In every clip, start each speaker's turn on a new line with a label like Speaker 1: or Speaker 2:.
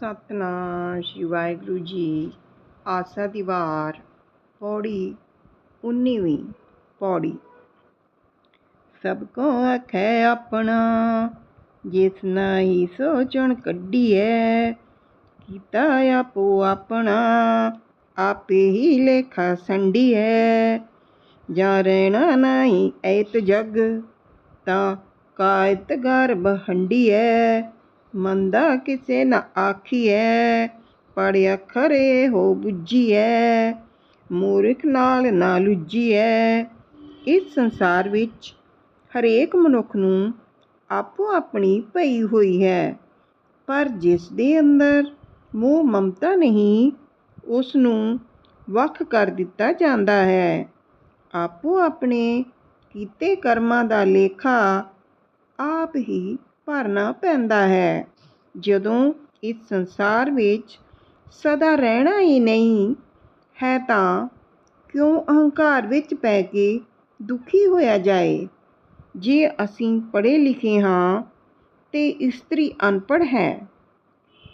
Speaker 1: ਸਤਨਾਮ ਸ਼੍ਰੀ ਵਾਹਿਗੁਰੂ ਜੀ। ਆਸਾ ਦੀ ਵਾਰ, ਪੌੜੀ 19ਵੀਂ ਪੌੜੀ। ਸਭ ਕੋ ਆਖੈ ਆਪਣਾ, ਜਿਸ ਨਾਹੀ ਸੋਚਣ ਕੱਢੀਐ। ਕੀਤਾ ਆਪੋ ਆਪਣਾ, ਆਪੇ ਹੀ ਲੇਖਾ ਸੰਡੀਐ ਜਾਂ ਰਹਿਣਾ ਨਹੀਂ ਐਤ ਜਗ, ਤਾਂ ਕਾਇਤ ਗਰਭ ਹੰਡੀਐ ਮੰਦਾ ਕਿਸੇ ਨਾ ਆਖੀਐ ਪੜਿਆ ਖਰੇ ਹੋ ਬੁੱਝੀਐ, ਮੂਰਖ ਨਾਲ ਨਾ ਲੁੱਝੀਐ। ਇਸ ਸੰਸਾਰ ਵਿੱਚ ਹਰੇਕ ਮਨੁੱਖ ਨੂੰ ਆਪੋ ਆਪਣੀ ਪਈ ਹੋਈ ਹੈ, ਪਰ ਜਿਸ ਦੇ ਅੰਦਰ ਮੋਹ ਮਮਤਾ ਨਹੀਂ, ਉਸ ਨੂੰ ਵੱਖ ਕਰ ਦਿੱਤਾ ਜਾਂਦਾ ਹੈ। ਆਪੋ ਆਪਣੇ ਕੀਤੇ ਕਰਮਾਂ ਦਾ ਲੇਖਾ ਆਪ ਹੀ ਭਰਨਾ ਪੈਂਦਾ ਹੈ। ਜਦੋਂ ਇਸ ਸੰਸਾਰ ਵਿੱਚ ਸਦਾ ਰਹਿਣਾ ਹੀ ਨਹੀਂ ਹੈ ਤਾਂ ਕਿਉਂ ਅਹੰਕਾਰ ਵਿੱਚ ਪੈ ਕੇ ਦੁਖੀ ਹੋਇਆ ਜਾਏ? ਜੇ ਅਸੀਂ ਪੜ੍ਹੇ ਲਿਖੇ ਹਾਂ ਤੇ ਇਸਤਰੀ ਅਨਪੜ੍ਹ ਹੈ,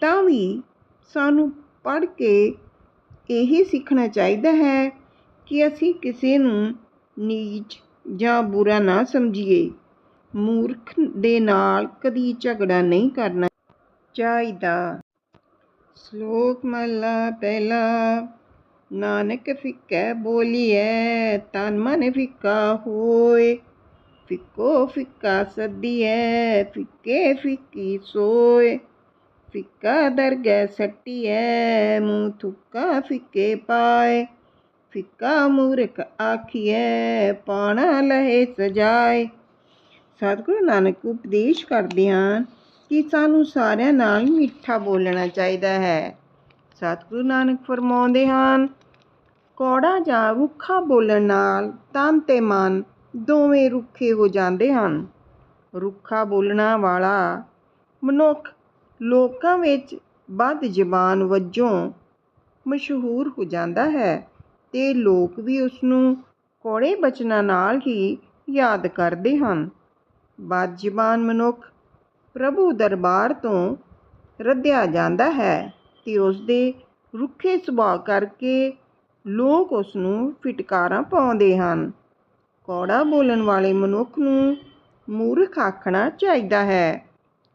Speaker 1: ਤਾਂ ਵੀ ਸਾਨੂੰ ਪੜ੍ਹ ਕੇ ਇਹੀ ਸਿੱਖਣਾ ਚਾਹੀਦਾ ਹੈ ਕਿ ਅਸੀਂ ਕਿਸੇ ਨੂੰ ਨੀਚ ਜਾਂ ਬੁਰਾ ਨਾ ਸਮਝੀਏ। ਮੂਰਖ ਦੇ ਨਾਲ ਕਦੀ ਝਗੜਾ ਨਹੀਂ ਕਰਨਾ ਚਾਹੀਦਾ। ਸ਼ਲੋਕ ਮਹਲਾ ਪਹਿਲਾ, ਨਾਨਕ ਫਿੱਕੈ ਬੋਲੀਐ, ਤਨ ਮਨ ਫਿੱਕਾ ਹੋਏ, ਫਿੱਕੋ ਫਿੱਕਾ ਸੱਦੀਐ, ਫਿੱਕੇ ਫਿੱਕੀ ਸੋਏ, ਫਿੱਕਾ ਦਰਗਹਿ ਸੱਟੀਐ, ਮੂੰਹ ਥੁੱਕਾ ਫਿੱਕੇ ਪਾਏ, ਫਿੱਕਾ ਮੂਰਖ ਆਖੀਐ, ਪਾਣਾ ਲਹੇ ਸਜਾਏ। ਸਤਿਗੁਰੂ ਨਾਨਕ ਉਪਦੇਸ਼ ਕਰਦੇ ਹਨ ਕਿ ਸਾਨੂੰ ਸਾਰਿਆਂ ਨਾਲ ਮਿੱਠਾ ਬੋਲਣਾ ਚਾਹੀਦਾ ਹੈ। ਸਤਿਗੁਰੂ ਨਾਨਕ ਫਰਮਾਉਂਦੇ ਹਨ, ਕੌੜਾ ਜਾਂ ਰੁੱਖਾ ਬੋਲਣ ਨਾਲ ਤਨ ਤੇ ਮਨ ਦੋਵੇਂ ਰੁੱਖੇ ਹੋ ਜਾਂਦੇ ਹਨ। ਰੁੱਖਾ ਬੋਲਣਾ ਵਾਲਾ ਮਨੁੱਖ ਲੋਕਾਂ ਵਿੱਚ ਵੱਧ ਜ਼ਬਾਨ ਵਜੋਂ ਮਸ਼ਹੂਰ ਹੋ ਜਾਂਦਾ ਹੈ ਤੇ ਲੋਕ ਵੀ ਉਸ ਨੂੰ ਕੌੜੇ ਬਚਨਾਂ ਨਾਲ ਹੀ ਯਾਦ ਕਰਦੇ ਹਨ। ਬਦ ਮਨੁੱਖ ਪ੍ਰਭੂ ਦਰਬਾਰ ਤੋਂ ਰੱਦਿਆ ਜਾਂਦਾ ਹੈ ਅਤੇ ਉਸਦੇ ਰੁੱਖੇ ਸੁਭਾਅ ਕਰਕੇ ਲੋਕ ਉਸ ਨੂੰ ਫਿਟਕਾਰਾਂ ਪਾਉਂਦੇ ਹਨ। ਕੌੜਾ ਬੋਲਣ ਵਾਲੇ ਮਨੁੱਖ ਨੂੰ ਮੂਰਖ ਆਖਣਾ ਚਾਹੀਦਾ ਹੈ।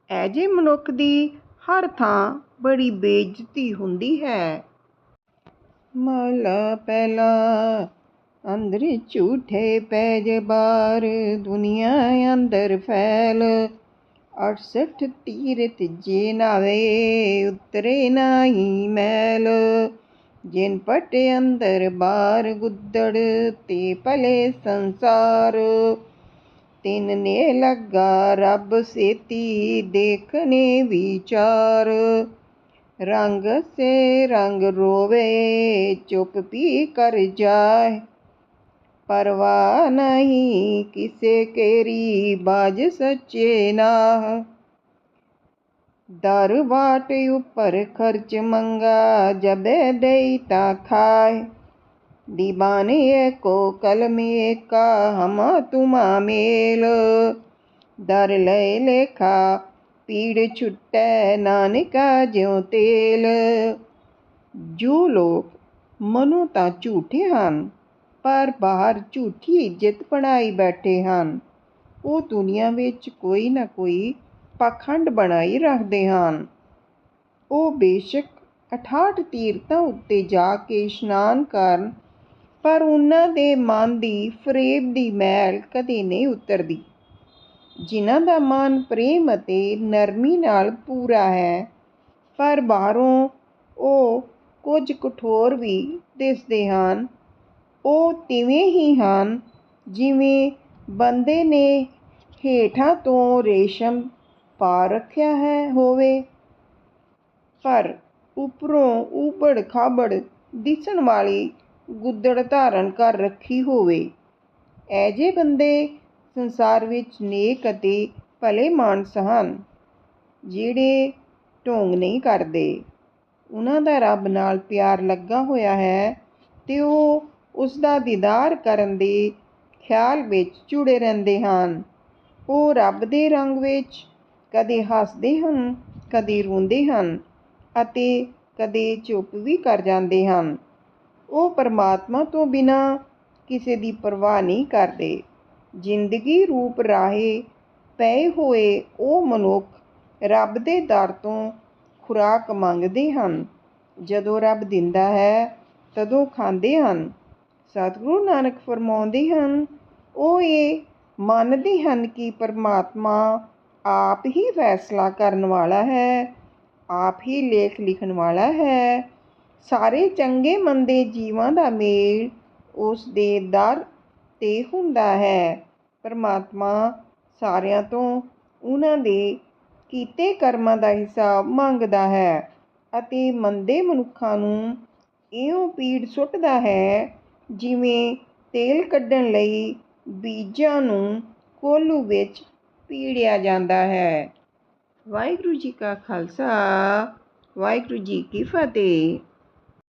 Speaker 1: ਐਜੇ ਮਨੁੱਖ ਦੀ ਹਰ ਥਾਂ ਬੜੀ ਬੇਇੱਜ਼ਤੀ ਹੁੰਦੀ ਹੈ। ਮਹਲਾ ਪਹਿਲਾ ਅੰਦਰ ਝੂਠੇ ਪੈਜ ਬਾਰ, ਦੁਨੀਆ ਅੰਦਰ ਫੈਲ। 68 ਤੀਰਤ ਜੇ ਨਾਵੇ, ਉਤਰੇ ਨਹੀਂ ਮੈਲ। ਜਿਨ ਪਟ ਅੰਦਰ ਬਾਰ ਗੁੱਦੜ, ਤੇ ਭਲੇ ਸੰਸਾਰ। ਤਿੰਨ ਨੇ ਲੱਗਾ ਰੱਬ ਸੇਤੀ, ਦੇਖਨੇ ਵਿਚਾਰ। ਰੰਗ ਸੇ ਰੰਗ ਰੋਵੇ, ਚੁੱਪ ਪੀ ਕਰ ਜਾਏ। ਪਰਵਾਹ ਨਹੀਂ ਕਿਸੇ ਕੇਰੀ ਬਾਜ ਸੱਚੇ ਨਾ ਦਰ ਬਾਟ ਉੱਪਰ ਖਰਚ ਮੰਗਾ ਜਬੇ ਦੇਈ ਤਾ ਖਾਏ ਦੀਵਾਨੇ ਕੋ ਕਲਮੇ ਕਾ ਹਮ ਤੁਮਾ ਮੇਲ ਦਰ ਲੈ ਲੇਖਾ ਪੀੜ ਛੁੱਟੈ ਨਾਨਕਾ ਜਿਉ ਤੇਲ ਜੋ ਲੋਕ ਮਨੋਂ ਤਾਂ ਝੂਠੇ ਹਨ ਪਰ ਬਾਹਰ ਝੂਠੀ ਇੱਜ਼ਤ ਬਣਾਈ ਬੈਠੇ ਹਨ। ਉਹ ਦੁਨੀਆ ਵਿੱਚ ਕੋਈ ਨਾ ਕੋਈ ਪਖੰਡ ਬਣਾਈ ਰੱਖਦੇ ਹਨ। ਉਹ ਬੇਸ਼ੱਕ 68 ਤੀਰਥਾਂ ਉੱਤੇ ਜਾ ਕੇ ਇਸ਼ਨਾਨ ਕਰਨ, ਪਰ ਉਹਨਾਂ ਦੇ ਮਨ ਦੀ ਫਰੇਬ ਦੀ ਮੈਲ ਕਦੇ ਨਹੀਂ ਉਤਰਦੀ। ਜਿਨ੍ਹਾਂ ਦਾ ਮਨ ਪ੍ਰੇਮ ਅਤੇ ਨਰਮੀ ਨਾਲ ਪੂਰਾ ਹੈ, ਪਰ ਬਾਹਰੋਂ ਉਹ ਕੁਝ ਕਠੋਰ ਵੀ ਦਿਸਦੇ ਹਨ। ਉਹ ਤਿਵੇਂ ਹੀ ਹਨ ਜਿਵੇਂ ਬੰਦੇ ਨੇ ਹੇਠਾਂ ਤੋਂ ਰੇਸ਼ਮ ਪਾ ਰੱਖਿਆ ਹੈ ਹੋਵੇ। ਪਰ ਉੱਪਰੋਂ ਉਬੜ ਖਾਬੜ ਦਿਸਣ ਵਾਲੀ ਗੁੱਦੜ ਧਾਰਨ ਕਰ ਰੱਖੀ ਹੋਵੇ। ਐਜੇ ਬੰਦੇ ਸੰਸਾਰ ਵਿੱਚ ਨੇਕ ਅਤੇ ਭਲੇ ਮਾਨਸ ਹਨ, ਜਿਹੜੇ ਢੋਂਗ ਨਹੀਂ ਕਰਦੇ, ਉਹਨਾਂ ਦਾ ਰੱਬ ਨਾਲ ਪਿਆਰ ਲੱਗਾ ਹੋਇਆ ਹੈ ਅਤੇ ਉਹ ਉਸ ਦਾ ਦੀਦਾਰ ਕਰਨ ਦੇ ਖਿਆਲ ਵਿੱਚ ਜੁੜੇ ਰਹਿੰਦੇ ਹਨ। ਉਹ ਰੱਬ ਦੇ ਰੰਗ ਵਿੱਚ ਕਦੇ ਹੱਸਦੇ ਹਨ, ਕਦੇ ਰੋਂਦੇ ਹਨ ਅਤੇ ਕਦੇ ਚੁੱਪ ਵੀ ਕਰ ਜਾਂਦੇ ਹਨ। ਉਹ ਪਰਮਾਤਮਾ ਤੋਂ ਬਿਨਾਂ ਕਿਸੇ ਦੀ ਪਰਵਾਹ ਨਹੀਂ ਕਰਦੇ। ਜ਼ਿੰਦਗੀ ਰੂਪ ਰਾਹੇ ਪਏ ਹੋਏ ਉਹ ਮਨੁੱਖ ਰੱਬ ਦੇ ਦਰ ਤੋਂ ਖੁਰਾਕ ਮੰਗਦੇ ਹਨ। ਜਦੋਂ ਰੱਬ ਦਿੰਦਾ ਹੈ, ਤਦੋਂ ਖਾਂਦੇ ਹਨ। ਸਤਿਗੁਰੂ ਨਾਨਕ ਫਰਮਾਉਂਦੇ ਹਨ, ਉਹ ਇਹ ਮੰਨਦੇ ਹਨ ਕਿ ਪਰਮਾਤਮਾ ਆਪ ਹੀ ਫੈਸਲਾ ਕਰਨ ਵਾਲਾ ਹੈ, ਆਪ ਹੀ ਲੇਖ ਲਿਖਣ ਵਾਲਾ ਹੈ। ਸਾਰੇ ਚੰਗੇ ਮੰਦੇ ਜੀਵਾਂ ਦਾ ਮੇਲ ਉਸ ਦੇ ਦਰ ਤੇ ਹੁੰਦਾ ਹੈ। ਪਰਮਾਤਮਾ ਸਾਰਿਆਂ ਤੋਂ ਉਹਨਾਂ ਦੇ ਕੀਤੇ ਕਰਮਾਂ ਦਾ ਹਿਸਾਬ ਮੰਗਦਾ ਹੈ ਅਤੇ ਮੰਦੇ ਮਨੁੱਖਾਂ ਨੂੰ ਇਉਂ ਪੀੜ ਸੁੱਟਦਾ ਹੈ ਜਿਵੇਂ ਤੇਲ ਕੱਢਣ ਲਈ ਬੀਜਾਂ ਨੂੰ ਕੋਲੂ ਵਿੱਚ ਪੀੜਿਆ ਜਾਂਦਾ ਹੈ। ਵਾਹਿਗੁਰੂ ਜੀ ਕਾ ਖਾਲਸਾ, ਵਾਹਿਗੁਰੂ ਜੀ ਕੀ ਫਤਿਹ।